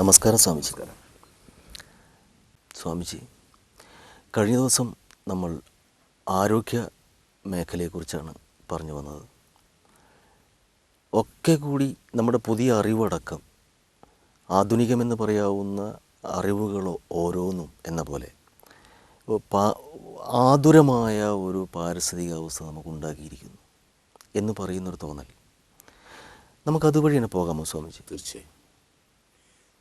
നമസ്കാരം സ്വാമിജി. സ്വാമിജി കഴിഞ്ഞ ദിവസം നമ്മൾ ആരോഗ്യ മേഖലയെക്കുറിച്ചാണ് പറഞ്ഞു വന്നത്. ഒക്കെ കൂടി നമ്മുടെ പുതിയ അറിവടക്കം ആധുനികമെന്ന് പറയാവുന്ന അറിവുകളോ ഓരോന്നും എന്ന പോലെ ആതുരമായ ഒരു നമുക്ക് നമുക്കുണ്ടാക്കിയിരിക്കുന്നു എന്ന് പറയുന്നൊരു തോന്നൽ. നമുക്കതുവഴി തന്നെ പോകാമോ സ്വാമിജി? തീർച്ചയായും.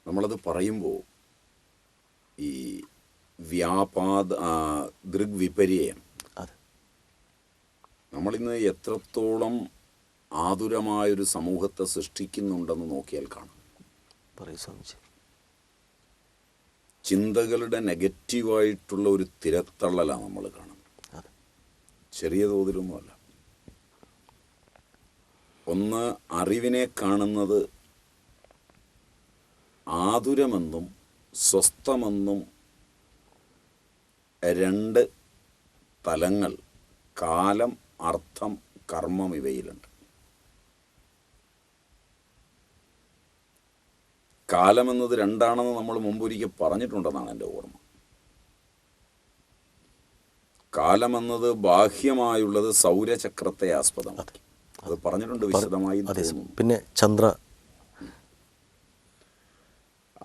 നമ്മളത് പറയുമ്പോൾ ഈ വ്യാപാദ ദൃഗ്വിപര്യം അതെ. നമ്മളിന്ന് എത്രത്തോളം ആതുരമായൊരു സമൂഹത്തെ സൃഷ്ടിക്കുന്നുണ്ടെന്ന് നോക്കിയാൽ കാണാം. ചിന്തകളുടെ നെഗറ്റീവായിട്ടുള്ള ഒരു തിരത്തള്ളലാണ് നമ്മൾ കാണുന്നത്. ചെറിയ തോതിലൊന്നുമല്ല. ഒന്ന് അറിവിനെ കാണുന്നത് ആതുരമെന്നും സ്വസ്ഥമെന്നും രണ്ട് തലങ്ങൾ കാലം അർത്ഥം കർമ്മം ഇവയിലുണ്ട്. കാലമെന്നത് രണ്ടാണെന്ന് നമ്മൾ മുമ്പൊരിക്കൽ പറഞ്ഞിട്ടുണ്ടെന്നാണ് എന്റെ ഓർമ്മ. കാലമെന്നത് ബാഹ്യമായുള്ളത് സൗരചക്രത്തെ ആസ്പദമാക്കി. അത് പറഞ്ഞിട്ടുണ്ട് വിശദമായി പിന്നെ ചന്ദ്ര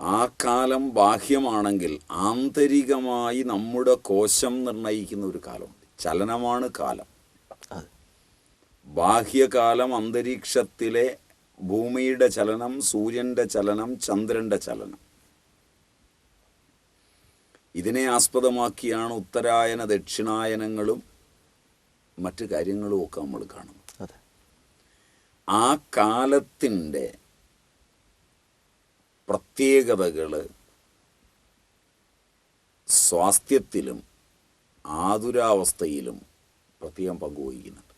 ആ കാലം ബാഹ്യമാണെങ്കിൽ ആന്തരികമായി നമ്മുടെ കോശം നിർണയിക്കുന്ന ഒരു കാലമുണ്ട്. ചലനമാണ് കാലം. ബാഹ്യകാലം അന്തരീക്ഷത്തിലെ ഭൂമിയുടെ ചലനം സൂര്യന്റെ ചലനം ചന്ദ്രന്റെ ചലനം. ഇതിനെ ആസ്പദമാക്കിയാണ് ഉത്തരായന ദക്ഷിണായനങ്ങളും മറ്റു കാര്യങ്ങളും ഒക്കെ നമ്മൾ കാണുന്നത്. ആ കാലത്തിന്റെ പ്രത്യേകതകൾ സ്വാസ്ഥ്യത്തിലും ആതുരാവസ്ഥയിലും പ്രത്യേകം പങ്കുവഹിക്കുന്നുണ്ട്.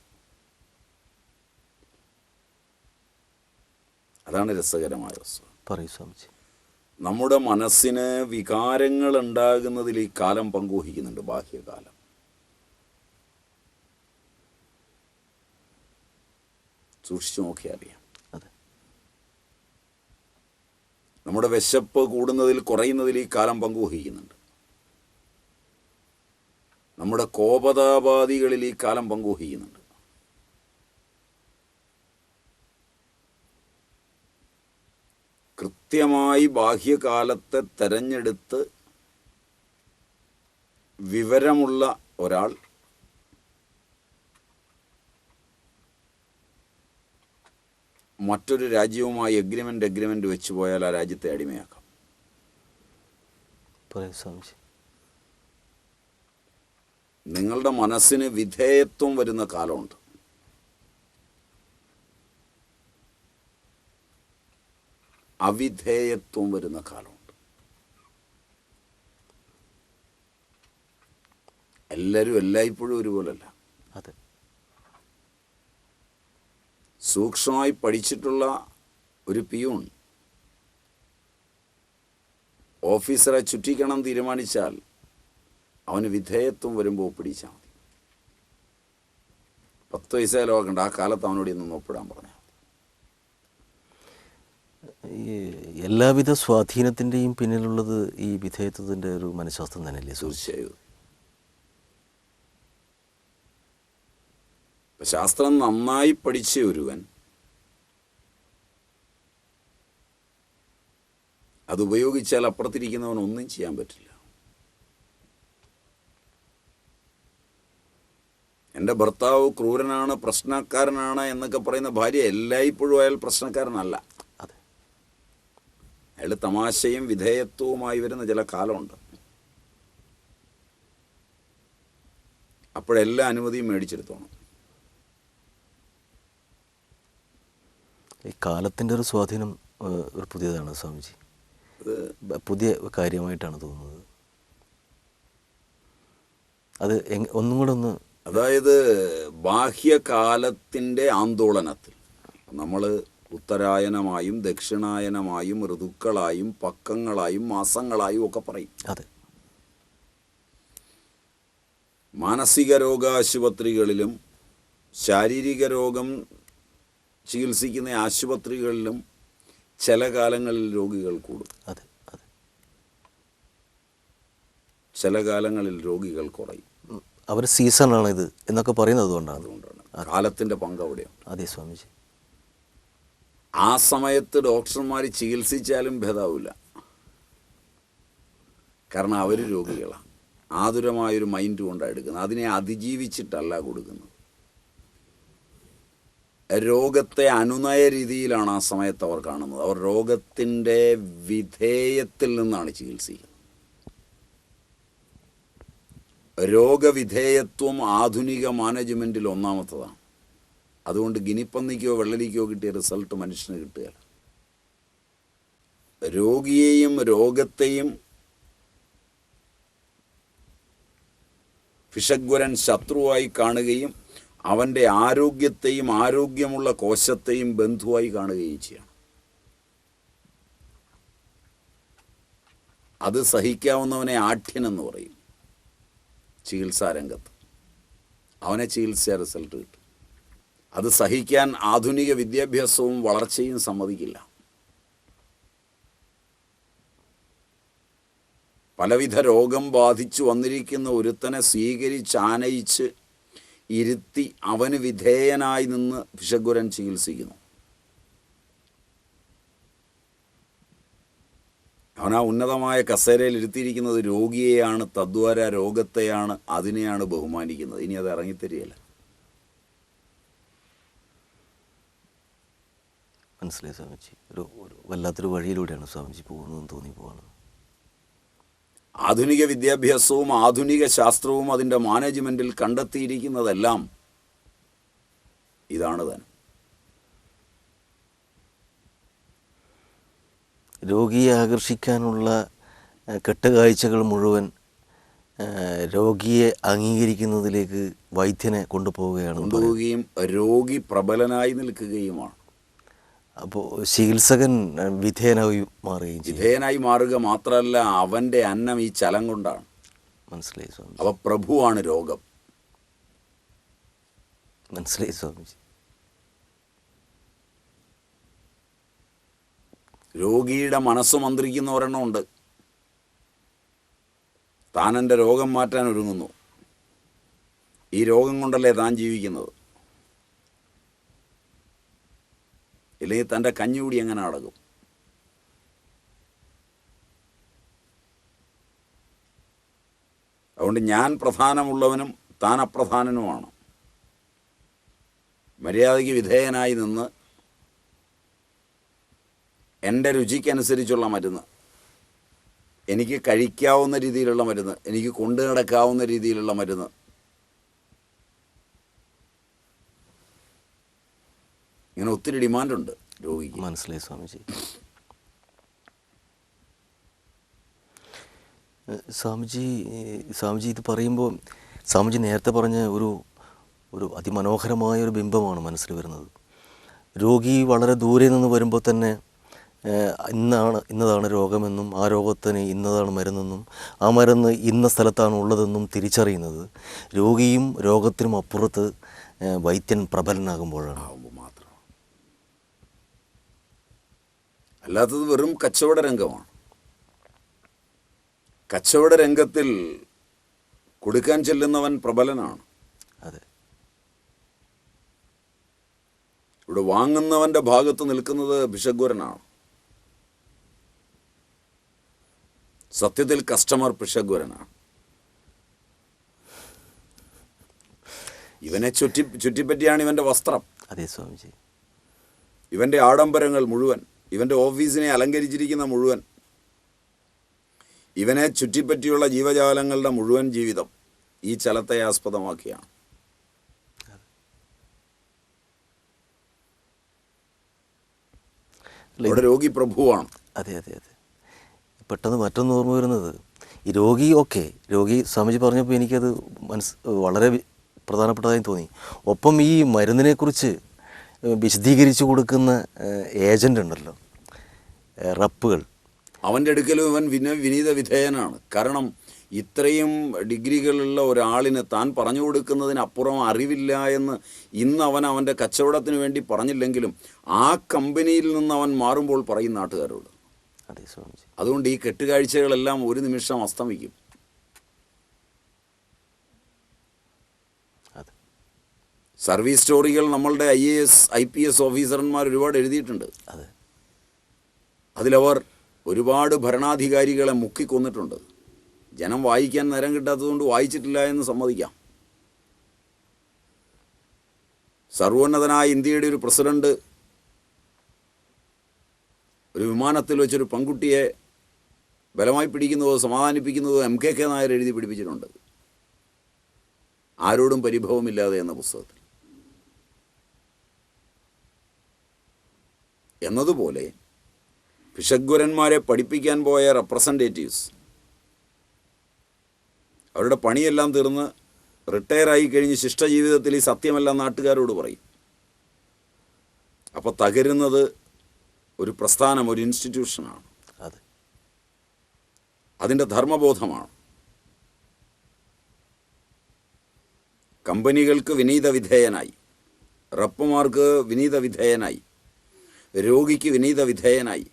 അതാണ് രസകരമായ വസ്തു. പറയൂ സ്വാമിജി. നമ്മുടെ മനസ്സിന് വികാരങ്ങൾ ഉണ്ടാകുന്നതിൽ ഈ കാലം പങ്കുവഹിക്കുന്നുണ്ട് ബാഹ്യകാലം. സൂക്ഷിച്ചു നോക്കിയാൽ അറിയാം അതെ നമ്മുടെ വിശപ്പ് കൂടുന്നതിൽ കുറയുന്നതിൽ ഈ കാലം പങ്കുവഹിക്കുന്നുണ്ട് നമ്മുടെ കോപതാപാധികളിൽ ഈ കാലം പങ്കുവഹിക്കുന്നുണ്ട് കൃത്യമായി ബാഹ്യകാലത്തെ തെരഞ്ഞെടുത്ത് വിവരമുള്ള ഒരാൾ മറ്റൊരു രാജ്യവുമായി എഗ്രിമെന്റ് എഗ്രിമെന്റ് വെച്ച് പോയാൽ ആ രാജ്യത്തെ അടിമയാക്കാം. നിങ്ങളുടെ മനസ്സിന് വിധേയത്വം വരുന്ന കാലമുണ്ട്. അവിധേയത്വം വരുന്ന കാലമുണ്ട്. എല്ലാവരും എല്ലായ്പ്പോഴും ഒരുപോലല്ല. സൂക്ഷ്മമായി പഠിച്ചിട്ടുള്ള ഒരു പിയൂൺ. ഓഫീസറെ ചുറ്റിക്കണം തീരുമാനിച്ചാൽ അവന് വിധേയത്വം വരുമ്പോൾ ഒപ്പിടിച്ചാൽ മതി. പത്ത് പൈസ ലോക്കണ്ട ആ കാലത്ത് അവനോട് ഇന്ന് ഒപ്പിടാൻ പറഞ്ഞാൽ ഈ എല്ലാവിധ സ്വാധീനത്തിന്റെയും പിന്നിലുള്ളത് ഈ വിധേയത്വത്തിന്റെ ഒരു മനഃശാസ്ത്രം തന്നെയല്ലേ തീർച്ചയായും. ശാസ്ത്രം നന്നായി പഠിച്ച ഒരുവൻ അത് ഉപയോഗിച്ചാൽ അപ്പുറത്തിരിക്കുന്നവൻ ഒന്നും ചെയ്യാൻ പറ്റില്ല. എന്റെ ഭർത്താവ് ക്രൂരനാണ് പ്രശ്നക്കാരനാണ് എന്നൊക്കെ പറയുന്ന ഭാര്യ എല്ലായ്പ്പോഴും അയാൾ പ്രശ്നക്കാരനല്ല. അതെ. അയാൾ തമാശയും വിധേയത്വവുമായി വരുന്ന ചില കാലമുണ്ട്. അപ്പോഴെല്ലാ അനുമതിയും മേടിച്ചെടുത്തോണം. ഈ കാലത്തിന്റെ ഒരു സ്വാധീനം ഒരു പുതിയതാണ് സ്വാമിജി. പുതിയ കാര്യമായിട്ടാണ് തോന്നുന്നത്. അത് ഒന്നും കൂടെ ഒന്ന് അതായത് ബാഹ്യകാലത്തിന്റെ ആന്തോളനത്തിൽ നമ്മൾ ഉത്തരായനമായും ദക്ഷിണായനമായും ഋതുക്കളായും പക്കങ്ങളായും മാസങ്ങളായും ഒക്കെ പറയും. അതെ. മാനസിക രോഗാശുപത്രികളിലും ശാരീരിക രോഗം ചികിത്സിക്കുന്ന ആശുപത്രികളിലും ചില കാലങ്ങളിൽ രോഗികൾ കൂടും. അതെ അതെ. ചില കാലങ്ങളിൽ രോഗികൾ കുറയും. അവർ സീസണാണ് ഇത് എന്നൊക്കെ പറയുന്നത് അതുകൊണ്ടാണ്. അതുകൊണ്ടാണ് കാലത്തിന്റെ പങ്ക് അവിടെയാണ് അതെ സ്വാമിജി. ആ സമയത്ത് ഡോക്ടർമാർ ചികിത്സിച്ചാലും ഭേദാവില്ല. കാരണം അവർ രോഗികളാണ് ആതുരമായൊരു മൈൻഡ് കൊണ്ടാണ് എടുക്കുന്നത്. അതിനെ അതിജീവിച്ചിട്ടല്ല കൊടുക്കുന്നത്. രോഗത്തെ അനുനയ രീതിയിലാണ് ആ സമയത്ത് അവർ കാണുന്നത്. അവർ രോഗത്തിന്റെ വിധേയത്തിൽ നിന്നാണ് ചികിത്സിക്കുന്നത്. രോഗവിധേയത്വം ആധുനിക മാനേജ്മെന്റിൽ ഒന്നാമത്തതാണ്. അതുകൊണ്ട് ഗിനിപ്പന്നിക്കോ വെള്ളരിക്കോ കിട്ടിയ റിസൾട്ട് മനുഷ്യന് കിട്ടുകയില്ല. രോഗിയെയും രോഗത്തെയും ഫിഷഗ്വരൻ ശത്രുവായി കാണുകയും അവന്റെ ആരോഗ്യത്തെയും ആരോഗ്യമുള്ള കോശത്തെയും ബന്ധുവായി കാണുകയും ചെയ്യണം. അത് സഹിക്കാവുന്നവനെ ആഠ്യനെന്ന് പറയും. ചികിത്സാരംഗത്ത് അവനെ ചികിത്സാ റിസൾട്ട് കിട്ടും. അത് സഹിക്കാൻ ആധുനിക വിദ്യാഭ്യാസവും വളർച്ചയും സമ്മതിക്കില്ല. പലവിധ രോഗം ബാധിച്ചു വന്നിരിക്കുന്ന ഒരുത്തനെ സ്വീകരിച്ച് ആനയിച്ച് ഇരുത്തി അവന് വിധേയനായി നിന്ന് വിഷഗുരൻ ചികിത്സിക്കുന്നു. അവൻ ആ ഉന്നതമായ കസേരയിൽ ഇരുത്തിയിരിക്കുന്നത് രോഗിയെയാണ് തദ്വാര രോഗത്തെയാണ് അതിനെയാണ് ബഹുമാനിക്കുന്നത്. ഇനി അത് ഇറങ്ങിത്തരികയില്ല. മനസ്സിലായി സ്വാമിജി. ഒരു വല്ലാത്തൊരു വഴിയിലൂടെയാണ് സ്വാമിജി പോകുന്നതെന്ന് തോന്നി പോവാണ്. ആധുനിക വിദ്യാഭ്യാസവും ആധുനിക ശാസ്ത്രവും അതിന്റെ മാനേജ്മെന്റിൽ കണ്ടെത്തിയിരിക്കുന്നതെല്ലാം ഇതാണ് തന്നെ രോഗിയെ ആകർഷിക്കാനുള്ള കെട്ടുകാഴ്ചകൾ മുഴുവൻ രോഗിയെ അംഗീകരിക്കുന്നതിലേക്ക് വൈദ്യനെ കൊണ്ടുപോവുകയാണ് കൊണ്ടുപോവുകയും രോഗി പ്രബലനായി നിൽക്കുകയുമാണ്. അപ്പോൾ ചികിത്സകൻ വിധേയനായി മാറുകയും വിധേയനായി മാറുക മാത്രമല്ല അവന്റെ അന്നം ഈ ചലം കൊണ്ടാണ്. മനസ്സിലായി സ്വാമി അപ്പോൾ പ്രഭുവാണ് രോഗം. മനസ്സിലായി സ്വാമിജി. രോഗിയുടെ മനസ്സ് മന്ത്രിക്കുന്ന ഒരെണ്ണമുണ്ട് താൻ എന്റെ രോഗം മാറ്റാൻ ഒരുങ്ങുന്നു. ഈ രോഗം കൊണ്ടല്ലേ താൻ ജീവിക്കുന്നത്? ഇല്ലെങ്കിൽ തന്റെ കഞ്ഞുകൂടി എങ്ങനെ അടകും അതുകൊണ്ട് ഞാൻ പ്രധാനമുള്ളവനും താൻ അപ്രധാനനുമാണ്. മര്യാദയ്ക്ക് വിധേയനായി നിന്ന് എന്റെ രുചിക്കനുസരിച്ചുള്ള മരുന്ന് എനിക്ക് കഴിക്കാവുന്ന രീതിയിലുള്ള മരുന്ന് എനിക്ക് കൊണ്ടു നടക്കാവുന്ന രീതിയിലുള്ള മരുന്ന് ഇങ്ങനെ ഒത്തിരി ഡിമാൻഡുണ്ട് രോഗിക്ക്. മനസ്സിലായി സ്വാമിജി. സ്വാമിജി സ്വാമിജി ഇത് പറയുമ്പോൾ സ്വാമിജി നേരത്തെ പറഞ്ഞ ഒരു ഒരു അതിമനോഹരമായ ഒരു ബിംബമാണ് മനസ്സിൽ വരുന്നത്. രോഗി വളരെ ദൂരെ നിന്ന് വരുമ്പോൾ തന്നെ ഇന്നാണ് ഇന്നതാണ് രോഗമെന്നും ആ രോഗത്തിന് ഇന്നതാണ് മരുന്നെന്നും ആ മരുന്ന് ഇന്ന സ്ഥലത്താണ് ഉള്ളതെന്നും തിരിച്ചറിയുന്നത്. രോഗിയും രോഗത്തിനും അപ്പുറത്ത് വൈദ്യൻ പ്രബലനാകുമ്പോഴാണ് ആവുമ്പോൾ മാത്രം അല്ലാത്തത് വെറും കച്ചവട രംഗമാണ്. കച്ചവട രംഗത്തിൽ കൊടുക്കാൻ ചെല്ലുന്നവൻ പ്രബലനാണ്. അതെ. ഇവിടെ വാങ്ങുന്നവന്റെ ഭാഗത്ത് നിൽക്കുന്നത് ഭിഷഗ്വരനാണ് സത്യത്തിൽ കസ്റ്റമർ ഭിഷഗ്വരനാണ് ഇവനെ ചുറ്റി ചുറ്റിപ്പറ്റിയാണ് ഇവന്റെ വസ്ത്രം. അതെ സ്വാമിജി. ഇവന്റെ ആഡംബരങ്ങൾ മുഴുവൻ ഇവന്റെ ഓഫീസിനെ അലങ്കരിച്ചിരിക്കുന്ന മുഴുവൻ. ഇവനെ ചുറ്റിപ്പറ്റിയുള്ള ജീവജാലങ്ങളുടെ മുഴുവൻ ജീവിതം ഈ ചലത്തെ ആസ്പദമാക്കിയാണ്. ഇവിടെ രോഗി പ്രഭുവാണ്. അതെ അതെ അതെ. പെട്ടെന്ന് മറ്റൊന്ന് ഓർമ്മ വരുന്നത്. ഈ രോഗി ഓക്കെ രോഗി സ്വാമിജി പറഞ്ഞപ്പോൾ എനിക്കത് മനസ് വളരെ പ്രധാനപ്പെട്ടതായി തോന്നി. ഒപ്പം ഈ മരുന്നിനെക്കുറിച്ച് വിശദീകരിച്ചു കൊടുക്കുന്ന ഏജന്റ് ഉണ്ടല്ലോ. റപ്പുകൾ അവന്റെ അടുക്കലും ഇവൻ വിന വിനീത വിധേയനാണ്. കാരണം ഇത്രയും ഡിഗ്രികളുള്ള ഒരാളിന് താൻ പറഞ്ഞു കൊടുക്കുന്നതിനപ്പുറം അറിവില്ല എന്ന് ഇന്ന് അവൻ അവന്റെ കച്ചവടത്തിന് വേണ്ടി പറഞ്ഞില്ലെങ്കിലും ആ കമ്പനിയിൽ നിന്ന് അവൻ മാറുമ്പോൾ പറയും നാട്ടുകാരോട്. അതെ സ്വാമിജി. അതുകൊണ്ട് ഈ കെട്ടുകാഴ്ചകളെല്ലാം ഒരു നിമിഷം അസ്തമിക്കും. സർവീസ് സ്റ്റോറികൾ നമ്മളുടെ I A S I P S ഓഫീസർമാർ ഒരുപാട് എഴുതിയിട്ടുണ്ട്. അതെ. അതിലവർ ഒരുപാട് ഭരണാധികാരികളെ മുക്കിക്കൊന്നിട്ടുണ്ട്. ജനം വായിക്കാൻ നേരം കിട്ടാത്തതുകൊണ്ട് വായിച്ചിട്ടില്ല എന്ന് സമ്മതിക്കാം. സർവോന്നതനായ ഇന്ത്യയുടെ ഒരു പ്രസിഡന്റ് ഒരു വിമാനത്തിൽ വെച്ചൊരു പെൺകുട്ടിയെ ബലമായി പിടിക്കുന്നതോ സമാധാനിപ്പിക്കുന്നതോ എം കെ കെ നായർ എഴുതി പിടിപ്പിച്ചിട്ടുണ്ട്. ആരോടും പരിഭവമില്ലാതെ എന്ന പുസ്തകത്തിൽ. എന്നതുപോലെ ഭിഷഗ്വരന്മാരെ പഠിപ്പിക്കാൻ പോയ റെപ്രസെന്റേറ്റീവ്സ് അവരുടെ പണിയെല്ലാം തീർന്ന് റിട്ടയറായി കഴിഞ്ഞ് ശിഷ്ടജീവിതത്തിൽ ഈ സത്യമെല്ലാം നാട്ടുകാരോട് പറയും. അപ്പോൾ തകരുന്നത് ഒരു പ്രസ്ഥാനം ഒരു ഇൻസ്റ്റിറ്റ്യൂഷനാണ് അതെ. അതിന്റെ ധർമ്മബോധമാണ്. കമ്പനികൾക്ക് വിനീത വിധേയനായി. റപ്പുമാർക്ക് വിനീത വിധേയനായി. രോഗിക്ക് വിനീത വിധേയനായി.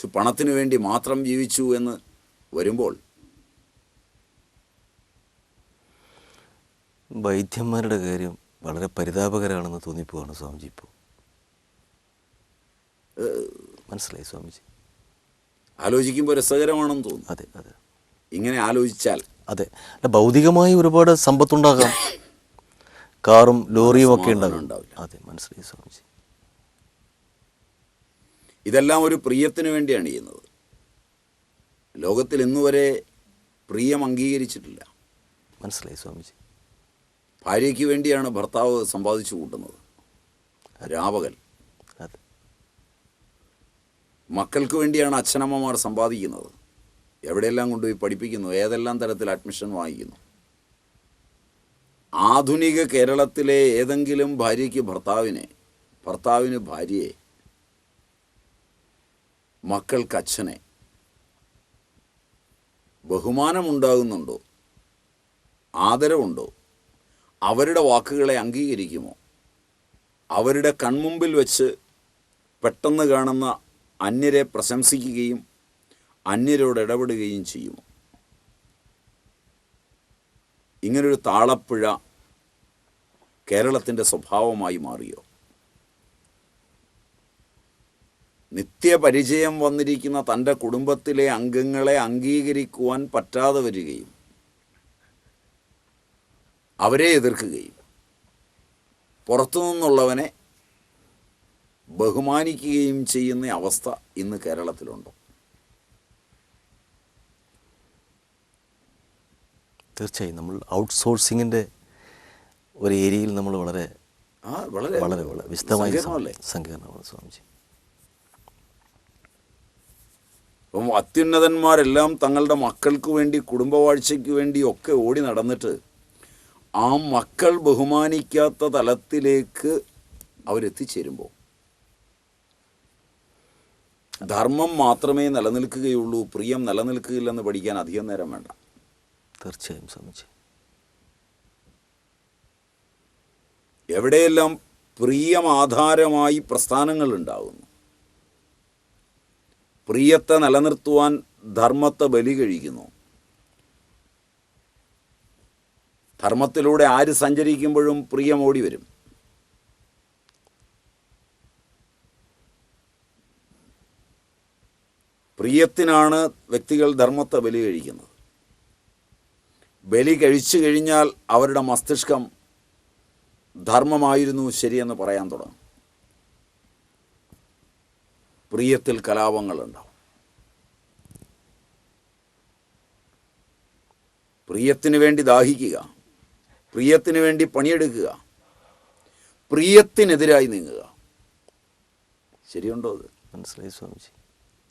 പക്ഷെ പണത്തിനു വേണ്ടി മാത്രം ജീവിച്ചു എന്ന് വരുമ്പോൾ വൈദ്യന്മാരുടെ കാര്യം വളരെ പരിതാപകരമാണെന്ന് തോന്നിപ്പോവാണ് സ്വാമിജി ഇപ്പോൾ മനസ്സിലായി സ്വാമിജി? ആലോചിക്കുമ്പോൾ രസകരമാണെന്ന് തോന്നുന്നു. അതെ അതെ. ഇങ്ങനെ ആലോചിച്ചാൽ അതെ. അല്ല ഭൗതികമായി ഒരുപാട് സമ്പത്തുണ്ടാകാം. കാറും ലോറിയും ഒക്കെ ഉണ്ടാകും. അതെ മനസ്സിലായി സ്വാമിജി. ഇതെല്ലാം ഒരു പ്രിയത്തിന് വേണ്ടിയാണ് ചെയ്യുന്നത്. ലോകത്തിൽ ഇന്നുവരെ പ്രിയം അംഗീകരിച്ചിട്ടില്ല. മനസ്സിലായി സ്വാമിജി. ഭാര്യയ്ക്ക് വേണ്ടിയാണ് ഭർത്താവ് സമ്പാദിച്ചു കൂട്ടുന്നത്. രാപകൽ അതെ. മക്കൾക്ക് വേണ്ടിയാണ് അച്ഛനമ്മമാർ സമ്പാദിക്കുന്നത്. എവിടെയെല്ലാം കൊണ്ടുപോയി പഠിപ്പിക്കുന്നു ഏതെല്ലാം തരത്തിൽ അഡ്മിഷൻ വാങ്ങിക്കുന്നു. ആധുനിക കേരളത്തിലെ ഏതെങ്കിലും ഭാര്യയ്ക്ക് ഭർത്താവിനെ ഭർത്താവിന് ഭാര്യയെ മക്കൾക്ക് അച്ഛനെ ബഹുമാനമുണ്ടാകുന്നുണ്ടോ? ആദരവുണ്ടോ? അവരുടെ വാക്കുകളെ അംഗീകരിക്കുമോ? അവരുടെ കൺമുമ്പിൽ വെച്ച് പെട്ടെന്ന് കാണുന്ന അന്യരെ പ്രശംസിക്കുകയും അന്യരോട് ഇടപെടുകയും ചെയ്യുമോ? ഇങ്ങനൊരു താളപ്പുഴ കേരളത്തിന്റെ സ്വഭാവമായി മാറിയോ? നിത്യപരിചയം വന്നിരിക്കുന്ന തന്റെ കുടുംബത്തിലെ അംഗങ്ങളെ അംഗീകരിക്കുവാൻ പറ്റാതെ വരികയും അവരെ എതിർക്കുകയും പുറത്തു നിന്നുള്ളവനെ ബഹുമാനിക്കുകയും ചെയ്യുന്ന അവസ്ഥ ഇന്ന് കേരളത്തിലുണ്ടോ. തീർച്ചയായും നമ്മൾ ഔട്ട്സോഴ്സിങ്ങിന്റെ ഒരു ഏരിയയിൽ നമ്മൾ വളരെ വളരെ വളരെ വിശദമായി സങ്കീർണമാണ് സ്വാമിജി. അത്യുന്നതന്മാരെല്ലാം തങ്ങളുടെ മക്കൾക്ക് വേണ്ടി കുടുംബവാഴ്ചയ്ക്ക് വേണ്ടി ഒക്കെ ഓടി നടന്നിട്ട് ആ മക്കൾ ബഹുമാനിക്കാത്ത തലത്തിലേക്ക് അവരെത്തിച്ചേരുമ്പോൾ ധർമ്മം മാത്രമേ നിലനിൽക്കുകയുള്ളൂ പ്രിയം നിലനിൽക്കുകയില്ലെന്ന് പഠിക്കാൻ അധികം നേരം വേണ്ട. തീർച്ചയായും സമ്മതിച്ചു എവിടെയെല്ലാം പ്രിയം ആധാരമായി പ്രസ്ഥാനങ്ങൾ ഉണ്ടാകുന്നു പ്രിയത്തെ നിലനിർത്തുവാൻ ധർമ്മത്തെ ബലി കഴിക്കുന്നു. ധർമ്മത്തിലൂടെ ആര് സഞ്ചരിക്കുമ്പോഴും പ്രിയം ഓടി വരും. പ്രിയത്തിനാണ് വ്യക്തികൾ ധർമ്മത്തെ ബലി കഴിക്കുന്നത്. ബലി കഴിച്ചു കഴിഞ്ഞാൽ അവരുടെ മസ്തിഷ്കം ധർമ്മമായിരുന്നു ശരിയെന്ന് പറയാൻ തുടങ്ങും. പ്രിയത്തിൽ കലാപങ്ങളുണ്ടാവും. പ്രിയത്തിന് വേണ്ടി ദാഹിക്കുക പ്രിയത്തിന് വേണ്ടി പണിയെടുക്കുക പ്രിയത്തിനെതിരായി നീങ്ങുക. ശരിയുണ്ടോ അത്? മനസ്സിലായി സ്വാമിജി.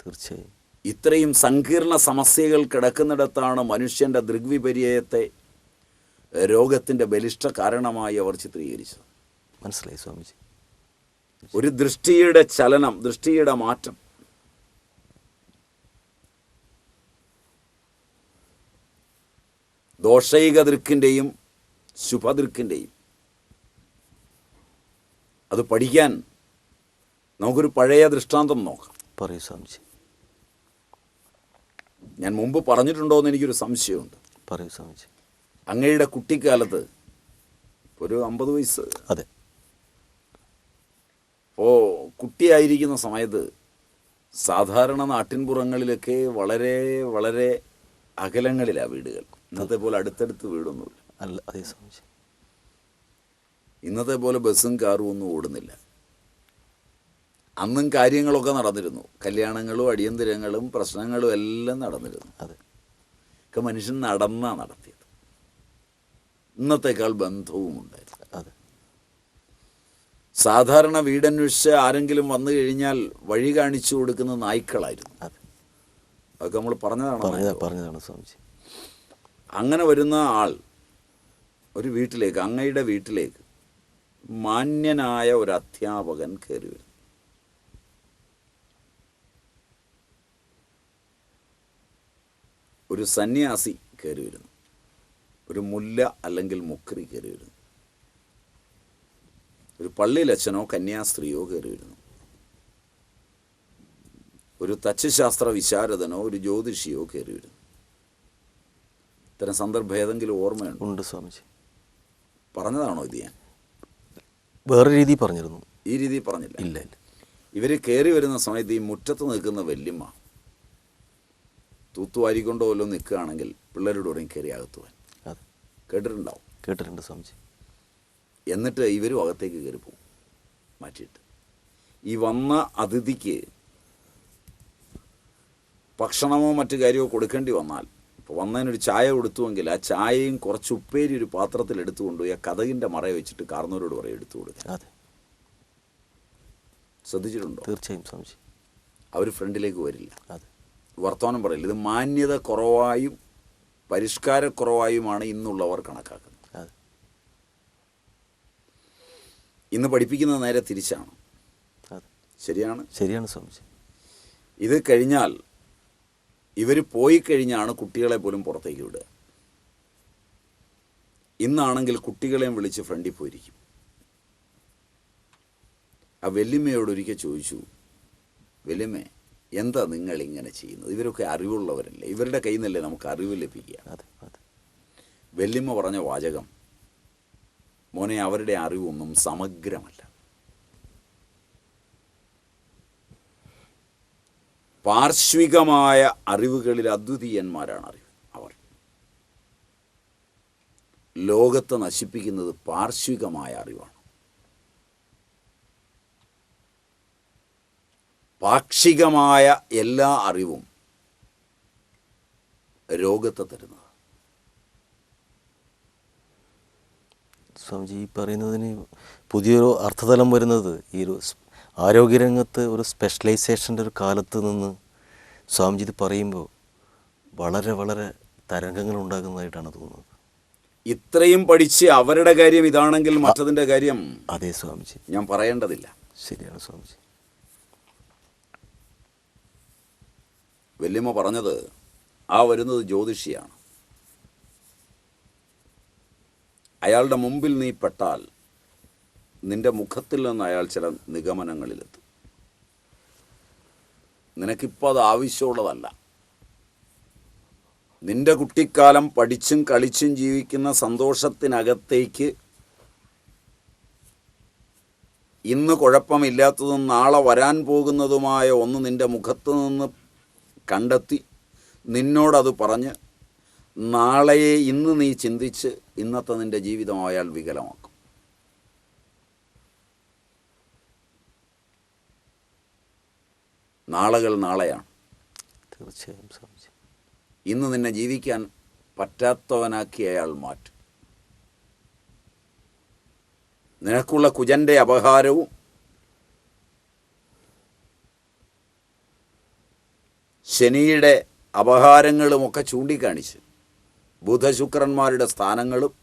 തീർച്ചയായും. ഇത്രയും സങ്കീർണ സമസ്യകൾ കിടക്കുന്നിടത്താണ് മനുഷ്യന്റെ ദൃഗ്വിപര്യത്തെ രോഗത്തിന്റെ ബലിഷ്ഠ കാരണമായി അവർ ചിത്രീകരിച്ചത്. മനസ്സിലായി സ്വാമിജി. ഒരു ദൃഷ്ടിയുടെ ചലനം ദൃഷ്ടിയുടെ മാറ്റം. ദോഷൈക ദൃക്കിന്റെയും ശുഭദൃക്കിന്റെയും അത് പഠിക്കാൻ നമുക്കൊരു പഴയ ദൃഷ്ടാന്തം നോക്കാം. പറയൂ സ്വാമിജി. ഞാൻ മുമ്പ് പറഞ്ഞിട്ടുണ്ടോ എന്ന് എനിക്കൊരു സംശയമുണ്ട്. പറയൂ സ്വാമിജി. അങ്ങയുടെ കുട്ടിക്കാലത്ത് ഒരു അമ്പത് വയസ്സ് അതെ. ഓ കുട്ടിയായിരിക്കുന്ന സമയത്ത് സാധാരണ നാട്ടിൻപുറങ്ങളിലൊക്കെ വളരെ വളരെ അകലങ്ങളിലാണ് വീടുകൾ. ഇന്നത്തെ പോലെ അടുത്തടുത്ത് വീടൊന്നുമില്ല. അല്ല അതേ സമയം ഇന്നത്തെ പോലെ ബസ്സും കാറും ഒന്നും ഓടുന്നില്ല. അന്നും കാര്യങ്ങളൊക്കെ നടന്നിരുന്നു. കല്യാണങ്ങളും അടിയന്തരങ്ങളും പ്രശ്നങ്ങളും എല്ലാം നടന്നിരുന്നു. അതെ. ഒക്കെ മനുഷ്യൻ നടന്നാണ് നടത്തിയത്. ഇന്നത്തേക്കാൾ ബന്ധവും ഉണ്ടായിരുന്നു അതെ. സാധാരണ വീടന്വേഷിച്ച് ആരെങ്കിലും വന്നു കഴിഞ്ഞാൽ വഴി കാണിച്ചു കൊടുക്കുന്ന നായ്ക്കളായിരുന്നു. അതെ. അതൊക്കെ നമ്മൾ പറഞ്ഞതാണ് പറഞ്ഞ പറഞ്ഞതാണ് സ്വാമിജി. അങ്ങനെ വരുന്ന ആൾ ഒരു വീട്ടിലേക്ക് അങ്ങയുടെ വീട്ടിലേക്ക് മാന്യനായ ഒരു അധ്യാപകൻ കയറി വരുന്നു ഒരു സന്യാസി കയറി വരുന്നു. ഒരു മുല്ല അല്ലെങ്കിൽ മുക്രി കയറി വരുന്നു. ഒരു പള്ളിയിലച്ഛനോ കന്യാസ്ത്രീയോ കയറി വരുന്നു ഒരു തച്ചുശാസ്ത്ര വിശാരദനോ ഒരു ജ്യോതിഷിയോ കയറി വരുന്നു ഇത്തരം സന്ദർഭം ഏതെങ്കിലും ഓർമ്മയുണ്ട്? ഉണ്ട് സ്വാമിജി. പറഞ്ഞതാണോ ഇത് ഞാൻ? വേറെ രീതി പറഞ്ഞിരുന്നു. ഈ രീതി പറഞ്ഞില്ല. ഇല്ല ഇല്ല. ഇവർ കയറി വരുന്ന സമയത്ത് ഈ മുറ്റത്ത് നിൽക്കുന്ന വല്യമ്മ തൂത്തുവാരിക്കൊണ്ടോ വല്ലതും നിൽക്കുകയാണെങ്കിൽ പിള്ളേരോട് പറയും കയറി അകത്തുവാൻ കേട്ടിട്ടുണ്ടാവും. കേട്ടിട്ടുണ്ട് സ്വാമിജി. എന്നിട്ട് ഇവരും അകത്തേക്ക് കയറി പോകും. മാറ്റിയിട്ട്. ഈ വന്ന അതിഥിക്ക് ഭക്ഷണമോ മറ്റു കാര്യമോ കൊടുക്കേണ്ടി വന്നാൽ ഇപ്പോൾ വന്നതിനൊരു ചായ കൊടുത്തുവെങ്കിൽ ആ ചായയും കുറച്ച് ഉപ്പേരി ഒരു പാത്രത്തിൽ എടുത്തു കൊണ്ടുപോയി ആ കഥകിന്റെ മറയെ വെച്ചിട്ട് കാർന്നവരോട് പറയും എടുത്തു കൊടുക്കുക അതെ. ശ്രദ്ധിച്ചിട്ടുണ്ടോ? തീർച്ചയായും അവർ ഫ്രണ്ടിലേക്ക് വരില്ല. അതെ. വർത്തമാനം പറയില്ല. ഇത് മാന്യത കുറവായും പരിഷ്കാരക്കുറവായുമാണ് ഇന്നുള്ളവർ കണക്കാക്കുന്നത് അതെ ഇന്ന് പഠിപ്പിക്കുന്നത് നേരെ തിരിച്ചാണ്. ശരിയാണ്? ശരിയാണ് സ്വാമിജി. ഇത് കഴിഞ്ഞാൽ ഇവർ പോയി കഴിഞ്ഞാണ് കുട്ടികളെ പോലും പുറത്തേക്ക് വിടുക. ഇന്നാണെങ്കിൽ കുട്ടികളെയും വിളിച്ച് ഫ്രണ്ടിൽ പോയിരിക്കും. ആ വെല്ലുമ്മയോട് ഒരിക്കൽ ചോദിച്ചു വെല്ലുമ്മ എന്താ നിങ്ങൾ ഇങ്ങനെ ചെയ്യുന്നത്? ഇവരൊക്കെ അറിവുള്ളവരല്ലേ? ഇവരുടെ കയ്യിൽ നിന്നല്ലേ നമുക്ക് അറിവ് ലഭിക്കുക? വെല്ലുമ്മ പറഞ്ഞ വാചകം മോനെ അവരുടെ അറിവൊന്നും സമഗ്രമല്ല. പാർശ്വികമായ അറിവുകളിൽ അദ്വിതീയന്മാരാണ് അറിവ് അവർ. ലോകത്തെ നശിപ്പിക്കുന്നത് പാർശ്വികമായ അറിവാണ്. പാക്ഷികമായ എല്ലാ അറിവും രോഗത്തെ തരുന്നത് സ്വാമിജി ഈ പറയുന്നതിന് പുതിയൊരു അർത്ഥതലം വരുന്നത് ഈ ഒരു ആരോഗ്യരംഗത്ത് ഒരു സ്പെഷ്യലൈസേഷന്റെ ഒരു കാലത്ത് നിന്ന് സ്വാമിജി ഇത് പറയുമ്പോൾ വളരെ വളരെ തരംഗങ്ങൾ ഉണ്ടാകുന്നതായിട്ടാണ് തോന്നുന്നത്. ഇത്രയും പഠിച്ച് അവരുടെ കാര്യം ഇതാണെങ്കിൽ മറ്റതിന്റെ കാര്യം അതെ സ്വാമിജി. ഞാൻ പറയേണ്ടതില്ല. ശരിയാണ് സ്വാമിജി. വല്യമ്മ പറഞ്ഞത് ആ വരുന്നത് ജ്യോതിഷിയാണ്. അയാളുടെ മുമ്പിൽ നീ പെട്ടാൽ നിന്റെ മുഖത്തിൽ നിന്ന് അയാൾ ചില നിഗമനങ്ങളിലെത്തും. നിനക്കിപ്പോൾ അത് ആവശ്യമുള്ളതല്ല. നിന്റെ കുട്ടിക്കാലം പഠിച്ചും കളിച്ചും ജീവിക്കുന്ന സന്തോഷത്തിനകത്തേക്ക് ഇന്ന് കുഴപ്പമില്ലാത്തതും നാളെ വരാൻ പോകുന്നതുമായ ഒന്ന് നിന്റെ മുഖത്ത് നിന്ന് കണ്ടെത്തി നിന്നോടത് പറഞ്ഞ് നാളെയെ ഇന്ന് നീ ചിന്തിച്ച് ഇന്നത്തെ നിന്റെ ജീവിതമായാൽ അയാൾ വികലമാക്കും. നാളകൾ നാളെയാണ്. തീർച്ചയായും സ്വാമിജി. ഇന്ന് നിന്നെ ജീവിക്കാൻ പറ്റാത്തവനാക്കി അയാൾ മാറ്റും. നിനക്കുള്ള കുജന്റെ അപഹാരവും ശനിയുടെ അപഹാരങ്ങളുമൊക്കെ ചൂണ്ടിക്കാണിച്ച് ബുധശുക്രന്മാരുടെ സ്ഥാനങ്ങളും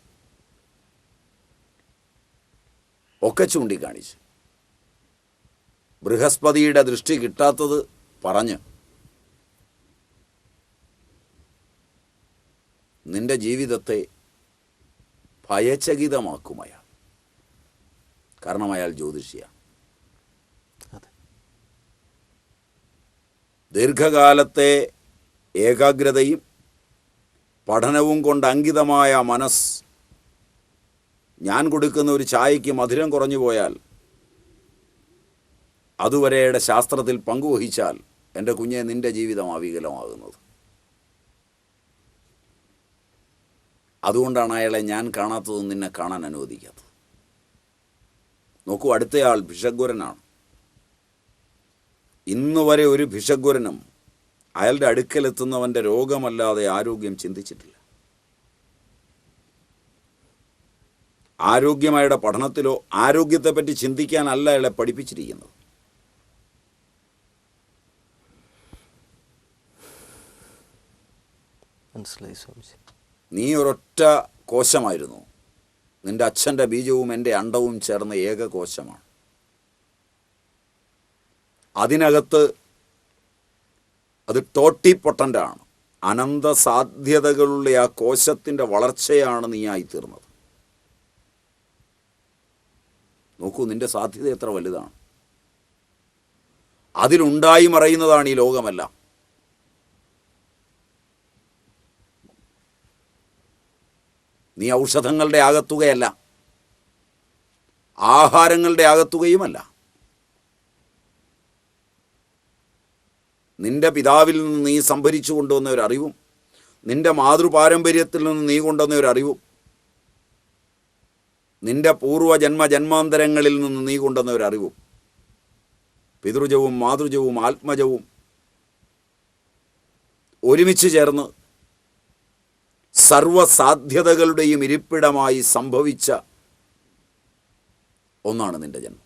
ഒക്കെ ചൂണ്ടിക്കാണിച്ച്. ബൃഹസ്പതിയുടെ ദൃഷ്ടി കിട്ടാത്തത് പറഞ്ഞ് നിന്റെ ജീവിതത്തെ ഭയചകിതമാക്കും അയാൾ കാരണം അയാൾ ജ്യോതിഷിയാണ്. ദീർഘകാലത്തെ ഏകാഗ്രതയും പഠനവും കൊണ്ട് അങ്കിതമായ മനസ്സ്. ഞാൻ കൊടുക്കുന്ന ഒരു ചായയ്ക്ക് മധുരം കുറഞ്ഞു പോയാൽ അതുവരെയുടെ ശാസ്ത്രത്തിൽ പങ്കുവഹിച്ചാൽ എന്റെ കുഞ്ഞെ നിന്റെ ജീവിതം അവികലമാകുന്നത് അതുകൊണ്ടാണ് അയാളെ ഞാൻ കാണാത്തതും നിന്നെ കാണാൻ അനുവദിക്കാത്തത്. നോക്കൂ അടുത്തയാൾ ഭിഷഗ്വരനാണ്. ഇന്നുവരെ ഒരു ഭിഷഗ്വരനും അയാളുടെ അടുക്കലെത്തുന്നവന്റെ രോഗമല്ലാതെ ആരോഗ്യം ചിന്തിച്ചിട്ടില്ല. ആരോഗ്യമായുടെ പഠനത്തിലോ ആരോഗ്യത്തെപ്പറ്റി ചിന്തിക്കാനല്ല അയാളെ പഠിപ്പിച്ചിരിക്കുന്നത്. മനസ്സിലായി സ്വാമിജി. നീ ഒരൊറ്റ കോശമായിരുന്നു. നിന്റെ അച്ഛന്റെ ബീജവും എന്റെ അണ്ടവും ചേർന്ന ഏക കോശമാണ്. അതിനകത്ത് അത് ടോട്ടി പൊട്ടന്റാണ് അനന്ത സാധ്യതകളുള്ള ആ കോശത്തിന്റെ വളർച്ചയാണ് നീ നീയായിത്തീർന്നത് നോക്കൂ നിന്റെ സാധ്യത എത്ര വലുതാണ്. അതിലുണ്ടായി മറയുന്നതാണ് ഈ ലോകമല്ല. നീ ഔഷധങ്ങളുടെ ആകത്തുകയല്ല. ആഹാരങ്ങളുടെ ആകത്തുകയുമല്ല. നിന്റെ പിതാവിൽ നിന്ന് നീ സംഭരിച്ചു കൊണ്ടുവന്ന ഒരു അറിവും നിന്റെ മാതൃപാരമ്പര്യത്തിൽ നിന്ന് നീ കൊണ്ടുവന്ന ഒരു അറിവും നിന്റെ പൂർവ ജന്മ ജന്മാന്തരങ്ങളിൽ നിന്ന് നീ കൊണ്ടുവന്ന ഒരു അറിവും പിതൃജവും മാതൃജവും ആത്മജവും ഒരുമിച്ച് ചേർന്ന് സർവസാധ്യതകളുടെയും ഇരിപ്പിടമായി സംഭവിച്ച ഒന്നാണ് നിന്റെ ജന്മം.